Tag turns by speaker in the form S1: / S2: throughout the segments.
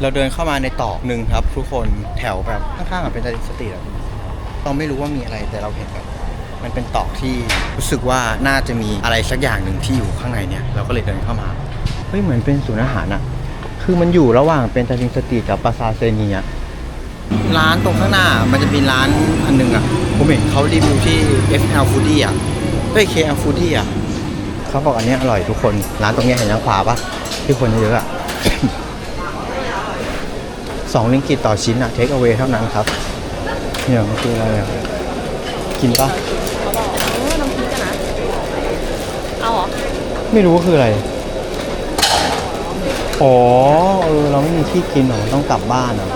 S1: เราเดินเข้ามาในตอกหนึ่งครับ ทุกคนแถวแบบข้างๆอะเป็นสตรีทอะเราไม่รู้ว่ามีอะไรแต่เราเห็นแบบมันเป็นตอกที่รู้สึกว่าน่าจะมีอะไรสักอย่างหนึ่งที่อยู่ข้างในเนี่ยเราก็เลยเดินเข้ามาเฮ้ยเหมือนเป็นศูนย์อาหารอะคือมันอยู่ระหว่างเป็นตาลิงสตรีทกับปราสาทเซเนียร้านตรงข้างหน้ามันจะมีร้านอันหนึงอะผมเห็นเขารีวิวที่ FL Foodie อะเอ้ย KL Foodie อะเขาบอกอันเนี้ยอร่อยทุกคนร้านตรงเนี้ยเห็นทางขวาปะที่คนเยอะๆอะ สองลิงกิตต่อชิ้นอะเทคเอาไว้เท่านั้นครับเนี่ยมันคืออะไรอะกินปะ
S2: เขาบอกเออน้ำพริกกันนะ เอาเหรอ
S1: ไม่รู้ว่าคืออะไร อ๋อเออเราไม่มีที่กินหรอต้องกลับบ้านเหรอ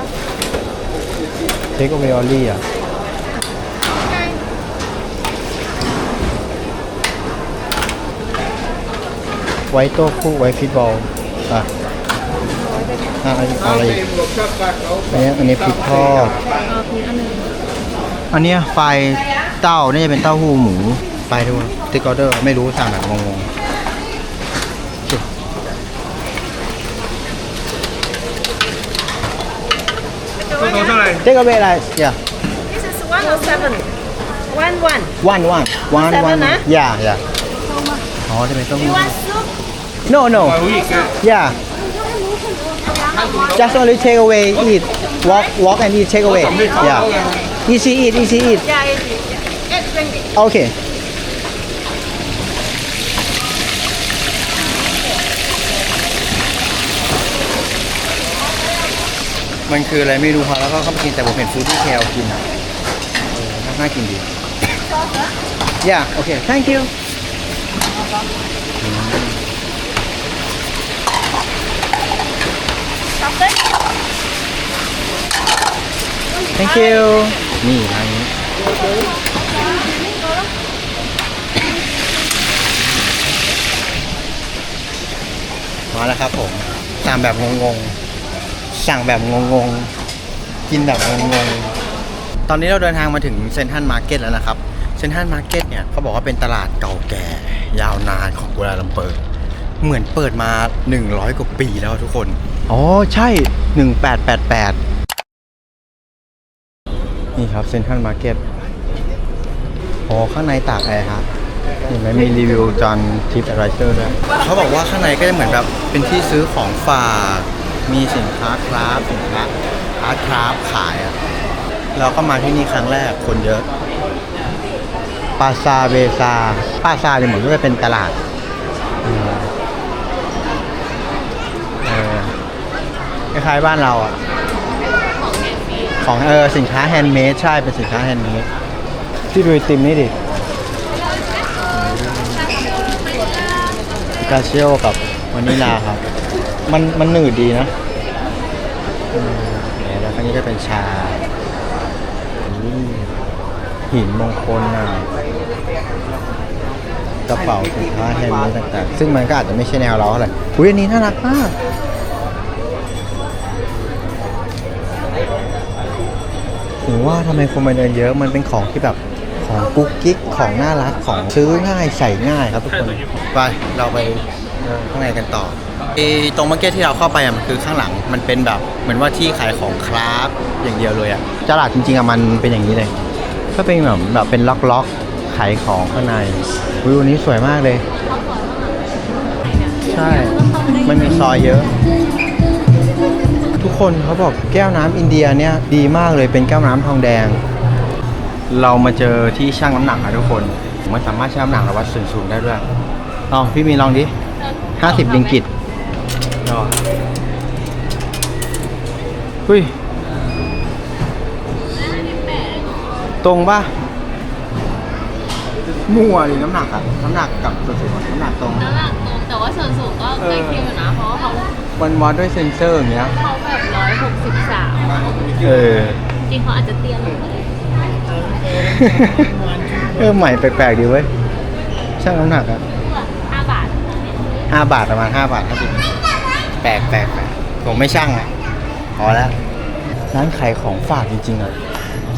S1: เทคเอาไว้ออลลี่อะไว้โต้คู่ไว้ฟิตบอลอะ อะเอาอะไรอีกอันนี้อันนี้พริกทอด
S2: เอาพริกอันหนึง
S1: อันเนี้ยไฟเต้าน่าจะเป็นเต้าหู้หมูไฟดูติ๊กออเดอร์ไม่รู้สั่งแบบงงๆเจ๊กเอาไปอะไรอย่า
S2: This is one or seven one one
S1: วันวันวัน
S2: Seven
S1: วัน
S2: นะ
S1: อย่าอย่าอ๋อจะเป็นเต้าหู้
S2: You want soup
S1: no no yeah just only take away eat walk walk and eat take away yeah easy eat easy eat
S2: Yeah it is yeah. Eight ringgit
S1: okay มันคืออะไรไม่รู้ครับแล้วก็เข้ามากินแต่ผมเห็นฟู้ดที่แคลกินอะเออน่ากินดี yeah okay thank you thank you นี่ร้านนี้มาแล้วครับผมสั่งแบบงงๆ สั่งแบบงงๆ กินแบบงงๆ ตอนนี้เราเดินทางมาถึงเซนทรัลมาร์เก็ตแล้วนะครับ เซนทรัลมาร์เก็ตเนี่ยเขาบอกว่าเป็นตลาดเก่าแก่ ยาวนานของกัวลาลัมเปอร์ เหมือนเปิดมา 100 กว่าปีแล้วทุกคน อ๋อ ใช่ 1888 นี่ครับเซ็นทรัลมาร์เก็ตอ๋อข้างในตากแอร์ฮะเห็นไหมมีรีวิวจอนทิปไรเซอร์ด้วยเขาบอกว่าข้างในก็จะเหมือนแบบเป็นที่ซื้อของฝาก มีสินค้าคราฟสินค้าอาร์ตคราฟขายอะเราก็มาที่นี่ครั้งแรกคนเยอะปาซาเบซาปาซาเนี่ยเหมือนว่าจะเป็นตลาดอืมเออคล้ายๆบ้านเราอะ ของเออสินค้าแฮนด์เมดใช่เป็นสินค้าแฮนด์เมดที่ดูไอติมนี่ดิพิกาเชียวกับวานิลาครับ มันมันหนืดดีนะเนี่ยแล้วข้างนี้ก็เป็นชาหินมงคลน่ะกระเป๋าสินค้าแฮนด์เมดต่างๆ ซึ่งมันก็อาจจะไม่ใช่แนวเราเท่าไหร่อุ้ยอันนี้น่ารักมาก ถึงว่าทำไมคนมาเดินเยอะมันเป็นของที่แบบของกุ๊กกิ๊กของน่ารักของซื้อง่ายใส่ง่ายครับทุกคนไปเราไปเดินข้างในกันต่อไอ้ตรงมาร์เก็ตที่เราเข้าไปอะมันคือข้างหลังมันเป็นแบบเหมือนว่าที่ขายของคราฟต์อย่างเดียวเลยอะตลาดจริงๆอะมันเป็นอย่างนี้เลย ก็เป็นแบบแบบเป็นล็อกๆขายของข้างในวิวนี้สวยมากเลย ใช่มันมีซอยเยอะ ทุกคนเขาบอกแก้วน้ำอินเดียเนี่ยดีมากเลยเป็นแก้วน้ำทองแดง เรามาเจอที่ช่างน้ำหนักอะทุกคนมันสามารถชั่งน้ำหนักและวัดส่วนสูงได้ด้วยลอ๋อพี่มีลองดิห้าสิบลิงกิตอ๋อเฮ้ยตรงป่ะมั่วดิน้ำหนักอะน้ำหนักกับส่วนสูงอะน้ำหนักตรง
S2: น้ำหนักตรง แต่ว่าส่วนสูงก็ใกล้เคียงอยู่นะเพราะว่าเขา
S1: มันวัดด้วยเซ็นเซอร์อย่างเงี้ย
S2: เขาแบบร้อยหกสิบสาม
S1: เออ
S2: จริงเขาอาจจะเตี้ยลงมาเลย
S1: เออใหม่แปลกๆดีเว้ยช่างน้ำหนักอะ
S2: ห้าบาท
S1: ห้าบาทประมาณห้าบาทห้าสิบแปลกแปลกแปลกผมไม่ช่างอะพอแล้วร้านขายของฝากจริงๆอะ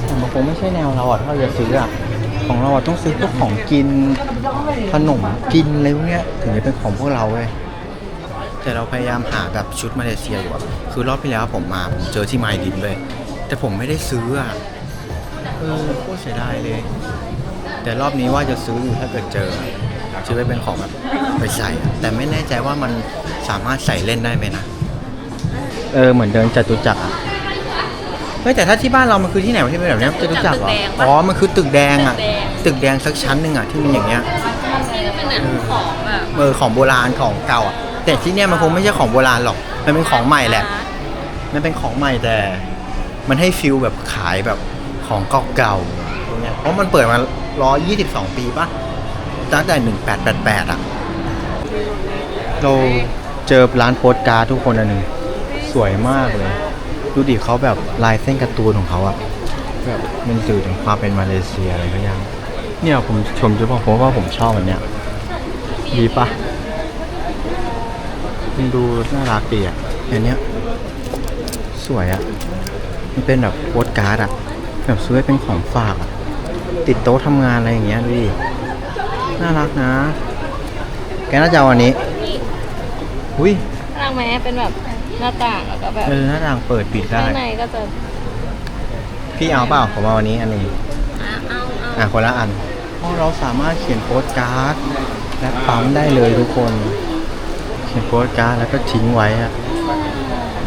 S1: แต่มันคงไม่ใช่แนวเราอะถ้าเราจะซื้ออะของเราอะต้องซื้อพวกของกิน ขนมกินอะไรพวกเนี้ยถึงจะเป็นของพวกเราเว้ยแต่เราพยายามหาแบบชุดมาเลเซียอยู่อะคือรอบที่แล้วผมมาผมเจอที่ไมดินเลย แต่ผมไม่ได้ซื้ออะเออโคตรเสียดายเลย แต่รอบนี้ว่าจะซื้ออยู่ถ้าเกิดเจอซื้อไว้เป็นของแบบไปใส่อะแต่ไม่แน่ใจว่ามันสามารถใส่เล่นได้ไหมนะเออเหมือนเดินจตุจักรอะเฮ้ยแต่ถ้าที่บ้านเรามันคือที่ไหนวะที่เป็นแบบเนี้ยจตุจักรเหรอ
S2: ตึกแดงปะ
S1: อ๋อมันคือตึกแดงอะ
S2: ตึกแดง
S1: ตึกแดงสักชั้นหนึ่งอะที่มีอย่างเงี้ย
S2: นี่ก็เป็นหนังของแบบ
S1: เออของโบราณของเก่าอะแต่ที่เนี่ยมันคงไม่ใช่ของโบราณหรอก มันเป็นของใหม่แหละ มันเป็นของใหม่แต่ มันให้ฟิลแบบขายแบบของเก่าๆตรงเนี้ยเพราะมันเปิดมา122ปีป่ะตั้งแต่1888อะเราเจอร้านโปสการ์ดทุกคนอันหนึ่งสวยมากเลย ดูดิเขาแบบลายเส้นการ์ตูนของเขาอะแบบมันสื่อถึงความเป็นมาเลเซียอะไรก็ยัง เนี่ยผมชมจะบอกผมว่าผมชอบอันเนี้ยดีปะมันดูน่ารักดีอะอันเนี้ยสวยอะ มันเป็นแบบโปสการ์ดอะ แบบซื้อไว้เป็นของฝากอะ ติดโต๊ะทำงานอะไรอย่างเงี้ยดูดิ น่ารักนะ แกน่าจะเอาอันนี้ อุ้ย
S2: ร่างแม้เป็นแบบหน้าต่างแล้วก็แบบ
S1: เออหน้าต่างเปิดปิดได้
S2: ข้างในก็จะ
S1: พี่เอาเปล่าผมเอาอันนี้อันหนึง
S2: อะเอาเอา
S1: อะคนละอันเพราะเราสามารถเขียนโปสการ์ดและปั๊มได้เลยทุกคน เขียนโปสการ์ดแล้วก็ทิ้งไว้อะ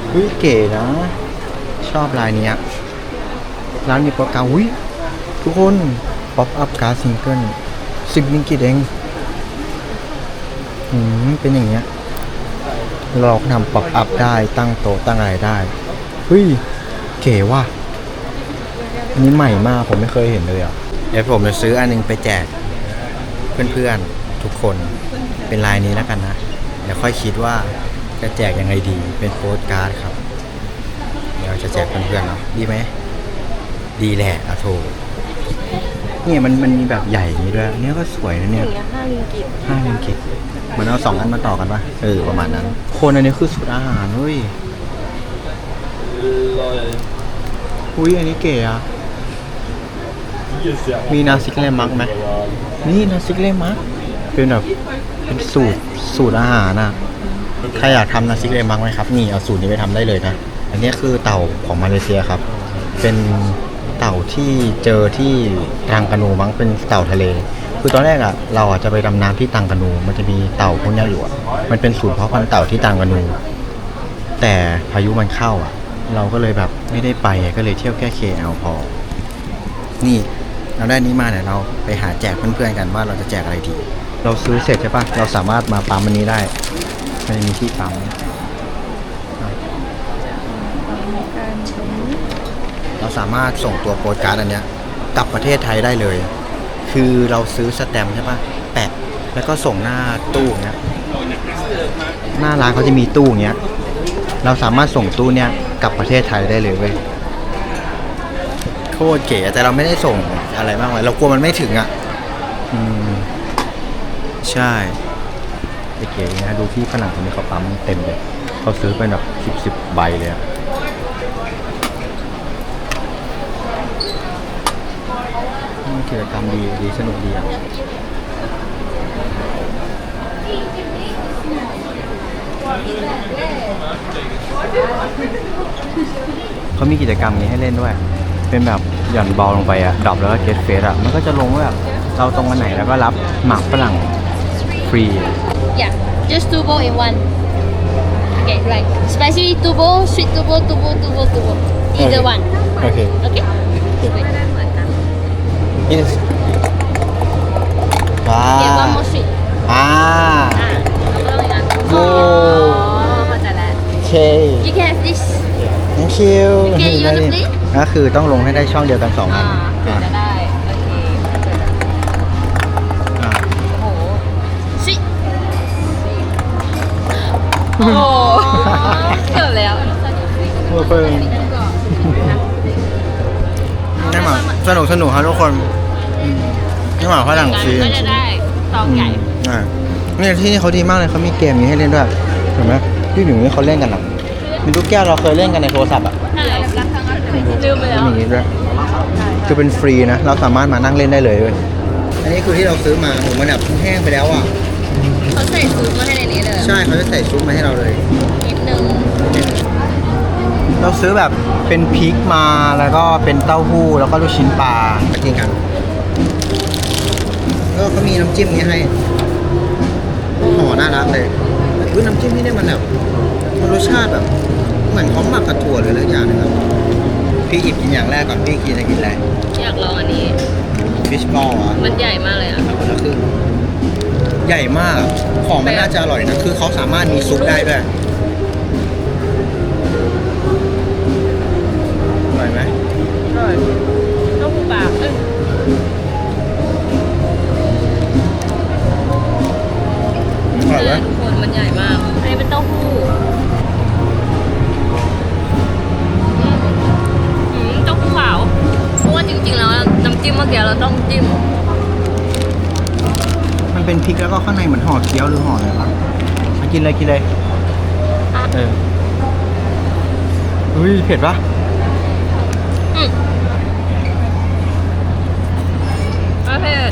S1: เฮ้ยเก๋นะ ชอบลายเนี้ยร้านมีโปสการ์ดอุ้ยทุกคนป๊อปอัพการ์ดซิงเกิลสิบมิงกิตเองอืมเป็นอย่างเงี้ยเราก็ทำป๊อปอัพได้ตั้งโต๊ะตั้งอะไรได้เฮ้ยเก๋ว่ะอันนี้ใหม่มากผมไม่เคยเห็นเลยอะ เดี๋ยวผมจะซื้ออันหนึงไปแจกเพื่อนๆทุกคนเป็นลายนี้แล้วกันนะ เดี๋ยวค่อยคิดว่าจะแจกยังไงดีเป็นโปสการ์ดครับ เดี๋ยวจะแจกเพื่อนๆเนาะดีไหมดีแหละอะโถเนี่ยมันมันมีแบบใหญ่อย่างนี้ด้วยอันนี้ก็สวยนะ
S2: อ
S1: เนี่ย
S2: ย่างเงี้ยห้าลิงกิต
S1: ห้าเงินกิเหมือนเอาสองอันมาต่อกันปะเออประมาณนั้น คนอันนี้คือสูตรอาหารเว้ยอุ้ยอันนี้เก๋อะ มีนาซิกเลมักไหมนี่นาซิกเลมักเป็นแบบเป็นสูตรสูตรอาหารอะใครอยากทำนาซิกเลมักไหมครับนี่เอาสูตรนี้ไปทำได้เลยนะอันนี้คือเต่าของมาเลเซียครับ เป็นเต่าที่เจอที่ตรังกานูมั้งเป็นเต่าทะเล คือตอนแรกอะเราอะจะไปดำน้ำที่ตรังกานู มันจะมีเต่าพวกเนี้ยอยู่อะมันเป็นศูนย์เพาะพันธุ์เต่าที่ตรังกานู แต่พายุมันเข้าอะเราก็เลยแบบไม่ได้ไปอะก็เลยเที่ยวแค่ KL พอ นี่ เราได้นี้มาเนี่ยเราไปหาแจกเพื่อนๆกันว่าเราจะแจกอะไรดี เราซื้อเสร็จใช่ปะเราสามารถมาปั๊มอันนี้ได้มันจะมีที่ปั๊มเราสามารถส่งตัวโปสการ์ดอันเนี้ยกลับประเทศไทยได้เลย คือเราซื้อสแตมป์ใช่ปะแปะแล้วก็ส่งหน้าตู้อย่างเงี้ยหน้าร้านเขาจะมีตู้อย่างเงี้ยเราสามารถส่งตู้เนี้ยกลับประเทศไทยได้เลยเว้ยโคตรเก๋แต่เราไม่ได้ส่งอะไรมากมายเรากลัวมันไม่ถึงอะอืมใช่เก๋ๆนะดูที่ฝรั่งคนนี้เขาปั๊มเต็มเลยเขาซื้อเป็นแบบสิบสิบใบเลยอะกิจกรรมดีดีสนุกดีอะเขามีกิจกรรมนี้ให้เล่นด้วย เป็นแบบหย่อนบอลลงไปอะดรอปแล้วก็เก็ตเฟสอะมันก็จะลงว่าแบบเราตรงกันไหนแล้วก็รับหมากฝรั่งฟรี
S2: yeah just two bowl in one okay like spicy two bowl sweet two bowl two bowl two bowl two bowl either one
S1: โอเค
S2: okay ไม่ได้เหมือนกัน
S1: นี่ ว้า
S2: get one more sweet
S1: อ่า
S2: อะแล้วก็ต้องอย่างนั้น
S1: โอ้
S2: อ๋อเข้าใจแล้ว
S1: โอเค
S2: you can have this
S1: thank you
S2: Okay, you wanna play?
S1: ก็คือต้องลงให้ได้ช่องเดียวกันสองอั
S2: อ่านถึง
S1: อ่า
S2: จะได้ โอเคเข้าใจแล้ว
S1: อ่า
S2: โอ้โหชิโอ้โหเกือบแล้ว
S1: โอเคนี่หมาสนุกสนุกครับทุกคนอืมนี่หมาฝรั่งฟรี
S2: ก็จะได้ซองใหญ่
S1: อ่าเนี่ยที่นี่เขาดีมากเลยเขามีเกมนี้ให้เล่นด้วยเห็นไหมที่อยู่นี่เขาเล่นกันอะมีลูกแก้วเราเคยเล่นกันในโทรศัพท์อะ
S2: ใช่ ลืมไปแล้ว
S1: มีอย่างนี้ด้วยคือเป็นฟรีนะ เราสามารถมานั่งเล่นได้เลยเว้ยอันนี้คือที่เราซื้อมาผมมันแบบแห้งไปแล้วอะ
S2: เขาใส่ซุปมาให้ในนี้เลย
S1: ใช่เขาจะใส่ซุปมาให้เราเลย
S2: นิดนึง
S1: เราซื้อแบบเป็นพริกมาแล้วก็เป็นเต้าหู้แล้วก็ลูกชิ้นปลามากินกันแล้วก็มีน้ำจิ้มนี้ให้ห่อน่ารักเลยอุ้ยน้ำจิ้มนี่เนี่ยมันแบบมันรสชาติแบบ เหมือนเขาหมักกระถั่วหรืออะไรอย่างหนึงครับ พี่หยิบกินอย่างแรกก่อนพี่กินจะกินอะไร
S2: อยากลองอันนี้
S1: ฟิชบอลอะ
S2: มันใหญ่มากเลยอะ
S1: เอาคนละครึ่งใหญ่มากของมันน่าจะอร่อยนะ คือเขาสามารถมีซุปได้ด้วย
S2: เป็นพริก
S1: แล้วก็ข้างในเหมือนห่อเกี๊ยวหรือห่ออะไรบ้างมากินเลยกินเลย
S2: อะ
S1: เอออุ้ยเผ็ดปะ
S2: อืมไม่เผ็ด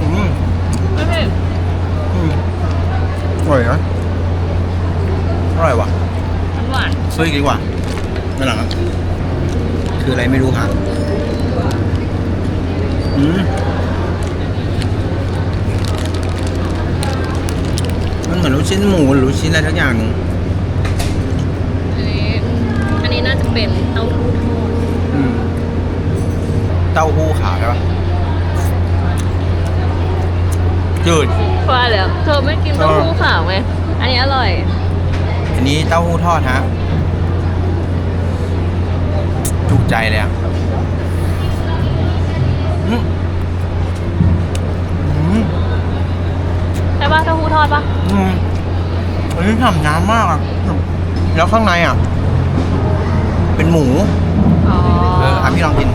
S1: อืม
S2: ไม่เผ็ด
S1: อืมอร่อยนะอร่อยว่ะ
S2: มันหวาน
S1: ซื้ออีกดีกว่าไม่หลังอะคืออะไรไม่รู้ค่ะอืมมัน เหมือนลูกชิ้นหมูหรือลูกชิ้นอะไรทักอย่างหนึง
S2: อันนี้อันนี้น่าจะเป็นเต้าหู้ทอด
S1: อืมเต้าหู้ขาวใช่ปะจืด
S2: ว่าแล้วเธอไม่กินเต้าหู้ขาวไงอันนี้อร่อย
S1: อันนี้เต้าหู้ทอดฮะจุกใจเลยอะ
S2: ช่ป่ะเต้าหู้ทอดป่ะ
S1: อืมอันนี้ฉ่ำน้ำมากอะ แล้วข้างในอะ เป็นหมู
S2: อ๋อ
S1: เอออะพี่ลองกิน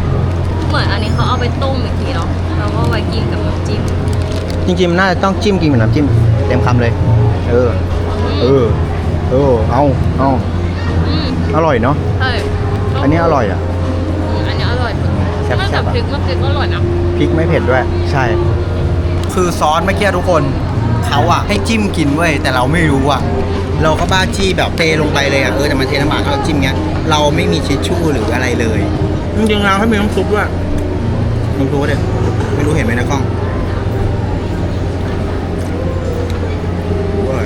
S2: เหมือนอันนี้เขาเอาไปต้มอีกทีเนาะแล้วก็ไว้กินกับน้ำจิ้ม
S1: จริงๆมันน่าจะต้องจิ้มกินกับน้ำจิ้ม เต็มคำเลย เออ เออ เออ เอาเอา
S2: อืม
S1: อร่อยเนาะ
S2: ใช่
S1: อันนี้อร่อยอะ
S2: อืมอันนี้อร่อยสุด
S1: แซ่บๆ
S2: น่าจะ
S1: อะ
S2: พริกเมื่อกี้ก็อร่อยนะ
S1: พริกไม่เผ็ดด้วย ใช่ คือซอสเมื่อกี้ทุกคน เขาอะให้จิ้มกินเว้ยแต่เราไม่รู้อะเราก็บ้าจี้แบบเทลงไปเลยอะเออแต่มันเทน้ำหมาให้เราจิ้มเงี้ยเราไม่มีทิชชู่หรืออะไรเลยจริงๆเราให้มีน้ำซุปด้วยน้ำซุปเด็ไม่รู้เห็นไหมนะกล้องโอ้ย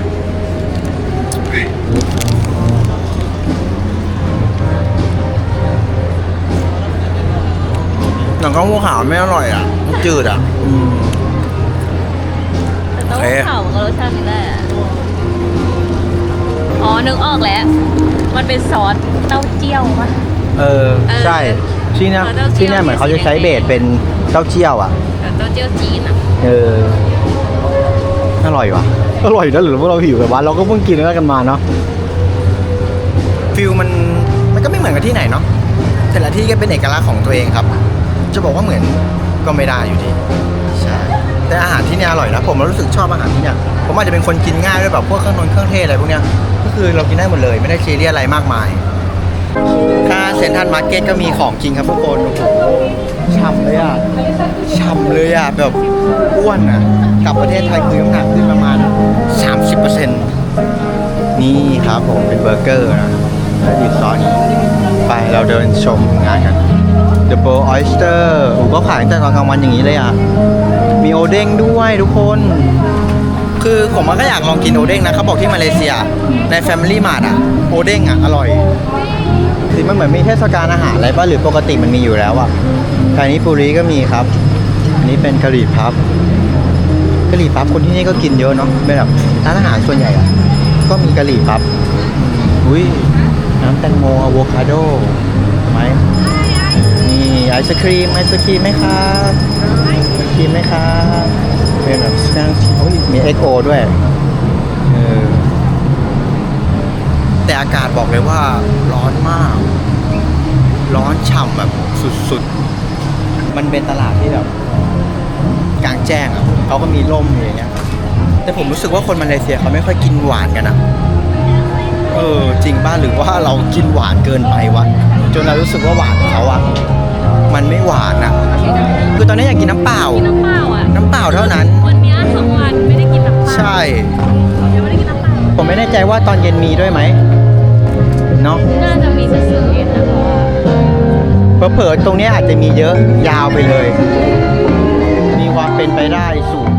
S1: หนังก้องหัวขาวไม่อร่อยอะมันจืดอะอืม
S2: แต่ เต้า
S1: โอเค
S2: หู้ขาวมันก็รสชาตินี้แหละอ๋อ นึกออกแล้ว มันเป็นซอสเต้าเจี้ยวป่ะ
S1: เออใช่ ที่เนี่ย
S2: เออเต้าเจี้ยว
S1: ที่เนี่ยเหมือนเขาจะใช้เบสเป็นเต้าเจี้ยวอะ
S2: แต่เต้าเจี้ยวจีนอะ
S1: เออ อร่อยวะอร่อยนะหรือว่าเราหิวแบบว่าเราก็เพิ่งกินแล้วกันมาเนาะ ฟิลมันมันก็ไม่เหมือนกับที่ไหนเนาะแต่ละที่ก็เป็นเอกลักษณ์ของตัวเองครับ จะบอกว่าเหมือนก็ไม่ได้อยู่ดีใช่ แต่อาหารที่เนี่ยอร่อยนะผมรู้สึกชอบอาหารที่เนี่ยผมอาจจะเป็นคนกินง่ายด้วยแบบพวกเครื่องนนเครื่องเทศอะไรพวกเนี้ยก็คือเรากินได้หมดเลยไม่ได้ซีเรียสอะไรมากมาย ถ้าเซ็นทรัลมาร์เก็ตก็มีของจริงครับทุกคนโอ้โหฉ่ำเลยอะฉ่ำเลยอะแบบอ้วนอะกลับประเทศไทยคือน้ำหนักขึ้นประมาณ 30%นี่ครับผมเป็นเบอร์เกอร์นะแล้วดิซอสนี้ไปเราเดินชมงานกัน The Bow Oyster ผมก็ขายตั้งแต่ตอนกลางวันอย่างนี้เลยอะ มีโอเด้งด้วยทุกคน คือผมก็อยากลองกินโอเด้งนะเขาบอกที่มาเลเซีย ใน Family Mart อะโอเด้งอะอร่อยคือมันเหมือนมีเทศกาลอาหารอะไรป่ะหรือปกติมันมีอยู่แล้วอะคานี้ปุรีก็มีครับ อันนี้เป็นกะหรี่พับกะหรี่พับคนที่นี่ก็กินเยอะเนาะเป็นแบบร้านอาหารส่วนใหญ่อะก็มีกะหรี่พับอุ้ยน้ำแตงโมอะโวคาโดไหม ไอศครีมไอศครีมไหมครับไอศครีมไหมครับเป็นแบบสแน็คโอ้ยมีเอ็กโอด้วยเออแต่อากาศบอกเลยว่าร้อนมาก ร้อนฉ่ำแบบสุดๆ มันเป็นตลาดที่แบบกลางแจ้งอะเขาก็มีร่มอย่างเงี้ยแต่ผมรู้สึกว่าคนมาเลเซียเขาไม่ค่อยกินหวานกันอะเออจริงป่ะหรือว่าเรากินหวานเกินไปวะจนเรารู้สึกว่าหวานของเขาอะ มันไม่หวานอะ คือตอนนี้อยากกินน้ำเปล่า
S2: กินน้ำเปล่าอะ
S1: น้ำเปล่าเท่านั้น
S2: วันเนี้ยสองวันไม่ได้กินน้ำเปล่า
S1: ใช่
S2: ยังไม่ได้กินน้ำเปล่า
S1: ผมไม่แน่ใจว่าตอนเย็นมีด้วยไหมเนาะ
S2: น่าจะมีสักส่วนเย็นนะเพราะว่า
S1: เผลอๆตรงเนี้ยอาจจะมีเยอะยาวไปเลย มีความเป็นไปได้สูง